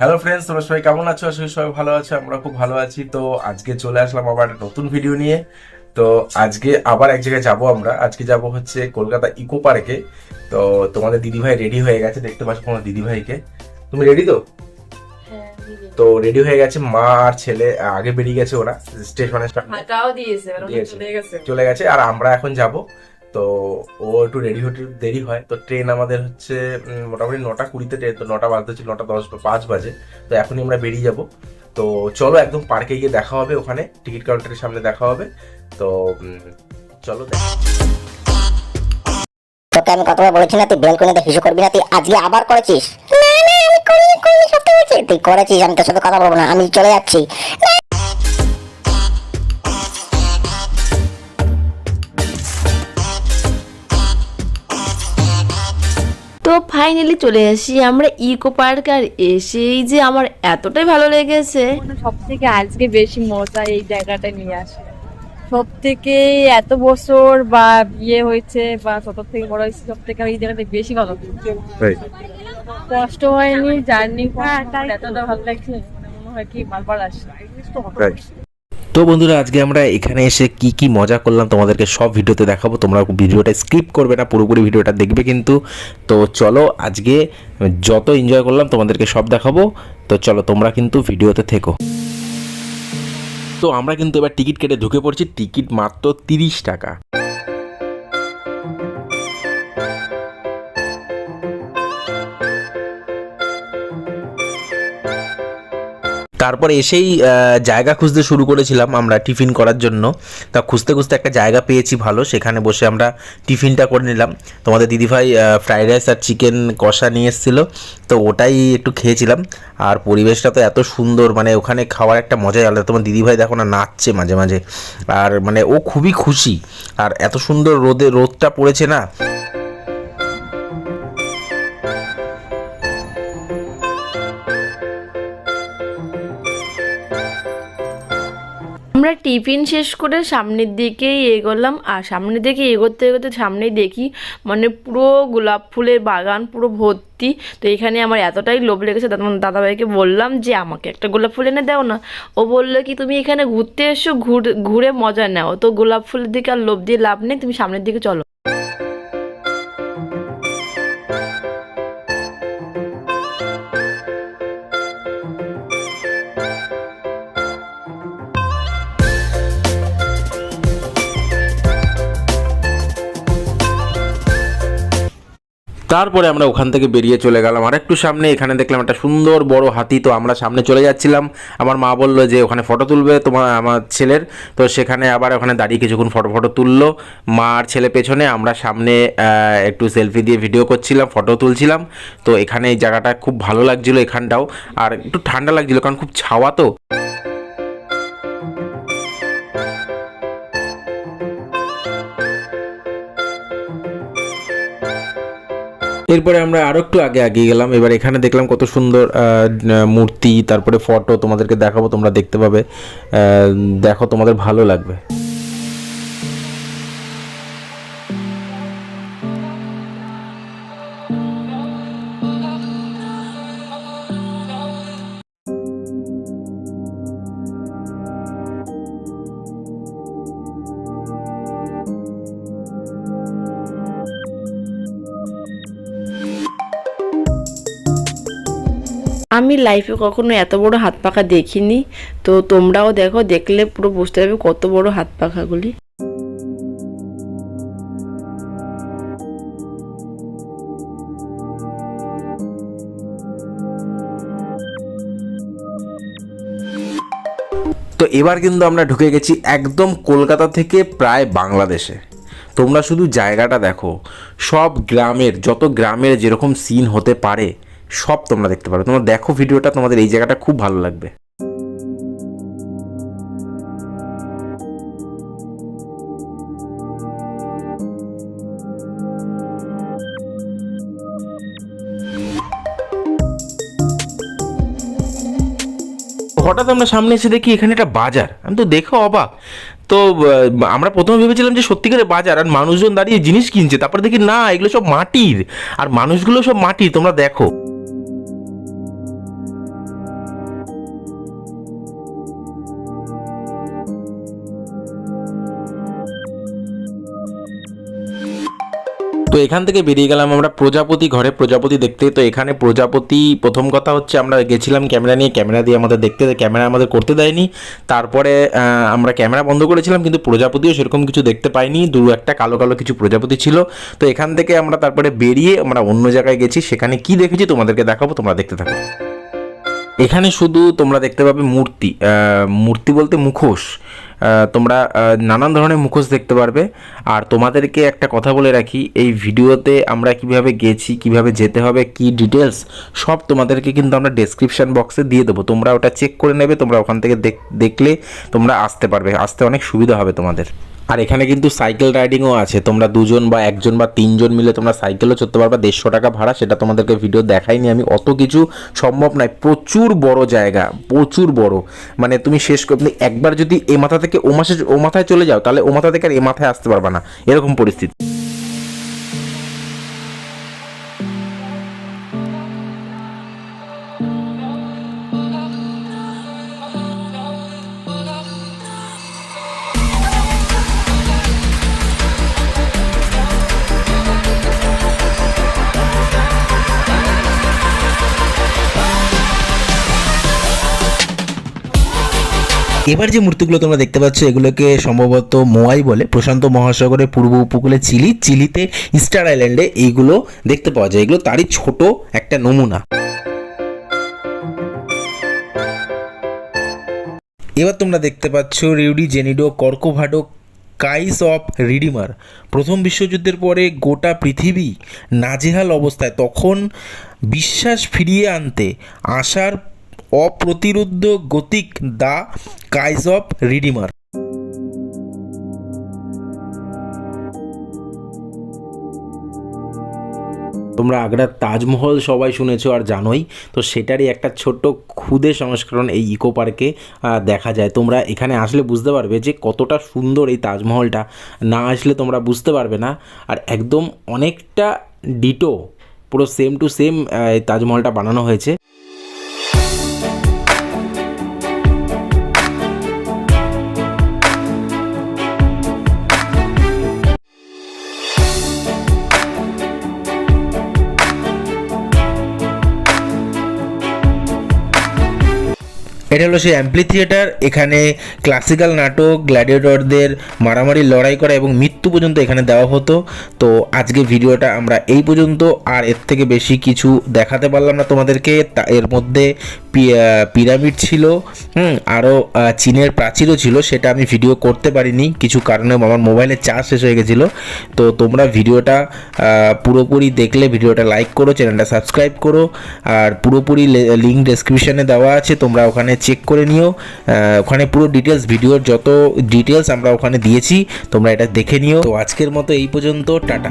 Hello friends তোমরা সবাই কেমন আছো? করি সবাই ভালো আছো আমরা খুব ভালো আছি। তো আজকে চলে আসলাম আবার নতুন ভিডিও নিয়ে। তো আজকে আবার এক জায়গায় যাব আমরা। আজকে যাব হচ্ছে কলকাতা ইকো পার্কে। তো তোমাদের দিদিভাই রেডি হয়ে গেছে দেখতে পাচ্ছ তোমার দিদিভাইকে। তুমি রেডি তো? হ্যাঁ, তো রেডি হয়ে গেছে মা আর ছেলে আগে বেরিয়ে গেছে ওরা। স্টেশনে গেছে। চলে গেছে আর আমরা এখন যাব তো ও একটু রেডি হতে দেরি হয়। তো ট্রেন আমাদের হচ্ছে মোটামুটি নটা কুড়িতে ট্রেন তো নটা বাজতে হচ্ছে নটা দশ, পাঁচ বাজে। তো এখনই আমরা বেরিয়ে যাব। তো চলো একদম পার্কে গিয়ে দেখা হবে ওখানে টিকিট কাউন্টারের সামনে দেখা হবে। তো চলো তোকে আমি কতবার বলেছি না, তুই বেলকনিতে হিসু করবি না, তুই আজকে আবার করেছিস? না না, আমি করিনি করিনি, সত্যি বলছি। তুই করেছিস, আমি তোর সাথে কথা বলব না, আমি চলে যাচ্ছি। ফাইনালি চলে আসি আমরা ইকো পার্ক আর এসেই যে আমার এতটাই ভালো লেগেছে। সব থেকে আজকে বেশি মজা এই জায়গাটা নিয়ে আসে। সব থেকে এত বছর বা বিয়ে হয়েছে বা ছোট থেকে বড় হয়েছে সব থেকে এই জায়গাটা বেশি ভালো কষ্ট হয়নি জার্নি এতটা ভালো লাগছে মনে হয় কি বারবার আসে তো বন্ধুরা, আজকে আমরা এখানে এসে কি কি মজা করলাম তোমাদেরকে সব ভিডিওতে দেখাবো। তোমরা ভিডিওটা স্কিপ করবে না, পুরোপুরি ভিডিওটা দেখবে কিন্তু। তো চলো, আজকে যত এনজয় করলাম তোমাদেরকে সব দেখাবো। তো চলো, তোমরা কিন্তু ভিডিওতে থেকো। তো আমরা কিন্তু এবার টিকিট কেটে ঢুকে পড়ছি, টিকিট মাত্র তিরিশ টাকা। তারপর এসেই জায়গা খুঁজতে শুরু করেছিলাম আমরা টিফিন করার জন্য। তা খুঁজতে খুঁজতে একটা জায়গা পেয়েছি ভালো, সেখানে বসে আমরা টিফিনটা করে নিলাম। তোমাদের দিদিভাই ফ্রাইড রাইস আর চিকেন কষা নিয়ে এসেছিল, তো ওটাই একটু খেয়েছিলাম। আর পরিবেশটা তো এত সুন্দর মানে ওখানে খাওয়ার একটা মজাই আলাদা। তোমার দিদিভাই দেখো না, নাচছে মাঝে মাঝে। আর মানে ও খুবই খুশি। আর এত সুন্দর রোদে, রোদটা পড়েছে না। আমরা টিফিন শেষ করে সামনের দিকেই এগোলাম, আর সামনের দিকে এগোতে এগোতে সামনেই দেখি মানে পুরো গোলাপ ফুলের বাগান পুরো ভর্তি। তো এখানে আমার এতটাই লোভ লেগেছে তখন দাদাভাইকে বললাম যে, আমাকে একটা গোলাপ ফুল এনে দাও না। ও বলল কি, তুমি এখানে ঘুরতে এসো ঘুরে মজা নেও। তো গোলাপ ফুলের দিকে আর লোভ দিয়ে লাভ নেই, তুমি সামনের দিকে চলো। তারপরে আমরা ওখান থেকে বেরিয়ে চলে গেলাম। আর একটু সামনে এখানে দেখলাম একটা সুন্দর বড় হাতি, তো আমরা সামনে চলে যাচ্ছিলাম। আমার মা বলল যে, ওখানে ফটো তুলবে তোমার, আমার ছেলের। তো সেখানে আবার ওখানে দাঁড়িয়ে কিছুক্ষণ ফটো ফটো তুললো। মা আর ছেলে পেছনে আমরা সামনে একটু সেলফি দিয়ে ভিডিও করছিলাম ফটো তুলছিলাম। তো এখানে এই জায়গাটা খুব ভালো লাগছিল এখানটাও। আর একটু ঠান্ডা লাগছিল, কারণ খুব ছাওয়া তো। এরপরে আমরা আরও একটু আগে আগে গেলাম। এবার এখানে দেখলাম কত সুন্দর মূর্তি, তারপরে ফটো তোমাদেরকে দেখাবো, তোমরা দেখতে পাবে। দেখো, তোমাদের ভালো লাগবে। আমি লাইফে কখনো এত বড় হাত পাখা দেখিনি। তো তোমরাও দেখো, দেখলে পুরো বুঝতে পারবে কত বড় হাত পাখাগুলি তো এবার কিন্তু আমরা ঢুকে গেছি একদম কলকাতা থেকে প্রায় বাংলাদেশে। তোমরা শুধু জায়গাটা দেখো, সব গ্রামের, যত গ্রামের যেরকম সিন হতে পারে সব তোমরা দেখতে পারো। তোমরা দেখো ভিডিওটা, তোমাদের এই জায়গাটা খুব ভালো লাগবে। হঠাৎ আমরা সামনে এসে দেখি এখানে একটা বাজার। আমি তো দেখে অবাক। তো আমরা প্রথমে ভেবেছিলাম যে সত্যিকারের বাজার আর মানুষজন দাঁড়িয়ে জিনিস কিনছে। তারপরে দেখি না, এগুলো সব মাটির। আর মানুষগুলো সব মাটির, তোমরা দেখো। তো এখান থেকে বেরিয়ে গেলাম আমরা প্রজাপতি ঘরে। প্রজাপতি দেখতে, তো এখানে প্রজাপতি, প্রথম কথা হচ্ছে আমরা গেছিলাম ক্যামেরা নিয়ে। ক্যামেরা দিয়ে আমাদের দেখতে, ক্যামেরা আমাদের করতে দেয়নি। তারপরে আমরা ক্যামেরা বন্ধ করেছিলাম, কিন্তু প্রজাপতিও সেরকম কিছু দেখতে পাইনি। দু একটা কালো কালো কিছু প্রজাপতি ছিল। তো এখান থেকে আমরা তারপরে বেরিয়ে আমরা অন্য জায়গায় গেছি। সেখানে কি দেখেছি তোমাদেরকে দেখাবো, তোমরা দেখতে থাকো। এখানে শুধু তোমরা দেখতে পাবে মূর্তি মূর্তি বলতে মুখোশ। তোমরা নানান ধরনের মুখোশ দেখতে পারবে। আর তোমাদেরকে একটা কথা বলে রাখি, এই ভিডিওতে আমরা কীভাবে গেছি, কীভাবে যেতে হবে, কি ডিটেলস সব তোমাদেরকে কিন্তু আমরা ডেসক্রিপশন বক্সে দিয়ে দেবো। তোমরা ওটা চেক করে নেবে, তোমরা ওখান থেকে দেখ- দেখলে তোমরা আসতে পারবে। আসতে অনেক সুবিধা হবে তোমাদের। আর এখানে কিন্তু সাইকেল রাইডিংও আছে। তোমরা দুজন বা একজন বা তিনজন মিলে তোমরা সাইকেলও চড়তে পারবা। দেড়শো টাকা ভাড়া, সেটা তোমাদেরকে ভিডিও দেখাইনি আমি। অত কিছু সম্ভব নয়। প্রচুর বড় জায়গা, প্রচুর বড়। মানে তুমি শেষ করে একবার যদি এ মাথা থেকে ও মাসে ও মাথায় চলে যাও, তাহলে ও মাথা থেকে আর এ মাথায় আসতে পারবা না। এরকম পরিস্থিতি। এবার যে মূর্তিগুলো তোমরা দেখতে পাচ্ছ, এগুলোকে সম্ভবত মোয়াই বলে, প্রশান্ত মহাসাগরের পূর্ব উপকূলে চিলি, চিলিতে ইস্টার আইল্যান্ডে এইগুলো দেখতে পাওয়া যায়। এগুলো তারই ছোট একটা নমুনা। এবার তোমরা দেখতে পাচ্ছ রিউডি জেনিডো কর্কোভাডো কাইস অফ রিডিমার। প্রথম বিশ্বযুদ্ধের পরে গোটা পৃথিবী নাজেহাল অবস্থায়, তখন বিশ্বাস ফিরিয়ে আনতে, আশার অপ্রতিরোধ্য গতিক দ্য কাইজ অফ রিডিমার। তোমরা আগ্রার তাজমহল সবাই শুনেছো আর জানোই, তো সেটারই একটা ছোট্ট ক্ষুদে সংস্করণ এই ইকো পার্কে দেখা যায়। তোমরা এখানে আসলে বুঝতে পারবে যে কতটা সুন্দর এই তাজমহলটা। না আসলে তোমরা বুঝতে পারবে না, আর একদম অনেকটা ডিটো, পুরো সেম টু সেম তাজমহলটা বানানো হয়েছে। এটা হলো সেই অ্যাম্পলি থিয়েটার এখানে ক্লাসিক্যাল নাটক গ্ল্যাডিয়েটরদের মারামারি লড়াই করা এবং মৃত্যু পর্যন্ত এখানে দেওয়া হতো। তো আজকে ভিডিওটা আমরা এই পর্যন্ত। আর এর থেকে বেশি কিছু দেখাতে পারলাম না তোমাদেরকে। এর মধ্যে পিরামিড ছিল, হুম, আরও চীনের প্রাচীরও ছিল, সেটা আমি ভিডিও করতে পারিনি। কিছু কারণে আমার মোবাইলের চার্জ শেষ হয়ে গেছিল। তো তোমরা ভিডিওটা পুরোপুরি দেখলে ভিডিওটা লাইক করো, চ্যানেলটা সাবস্ক্রাইব করো। আর পুরোপুরি লিঙ্ক ডেসক্রিপশানে দেওয়া আছে, তোমরা ওখানে চেক করে নিও। ওখানে পুরো ডিটেলস ভিডিওর যত ডিটেলস আমরা ওখানে দিয়েছি, তোমরা এটা দেখে নিও। তো আজকের মতো এই পর্যন্ত টাটা।